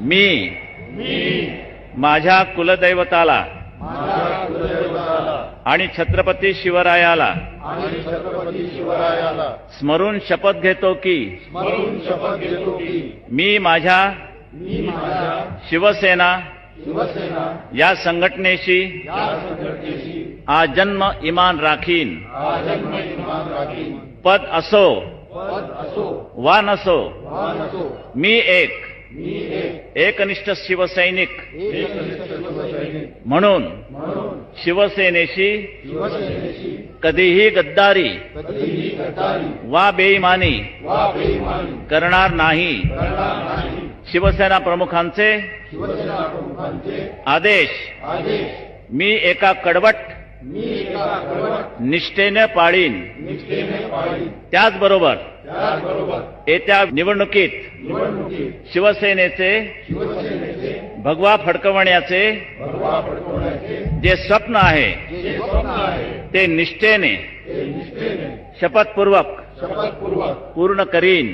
मी. माझ्या कुलदैवताला. आणि छत्रपती शिवरायाला. स्मरून शपथ घेतो की. मी माझ्या. शिवसेना. या संघटनेशी. आजन्म इमान राखीन. पद असो. वा नसो मी एक. एकनिष्ठ शिवसैनिक. म्हणून शिवसेनेशी कधीही गद्दारी वा बेईमानी करणार नाही. शिवसेना प्रमुखांचे आदेश. मी एका कडवट निष्ठेने पाळीन. त्याचबरोबर येत्या निवडणुकीत शिवसेनेचे भगवा फडकवण्याचे जे स्वप्न आहे ते निष्ठेने शपथपूर्वक पूर्ण करीन.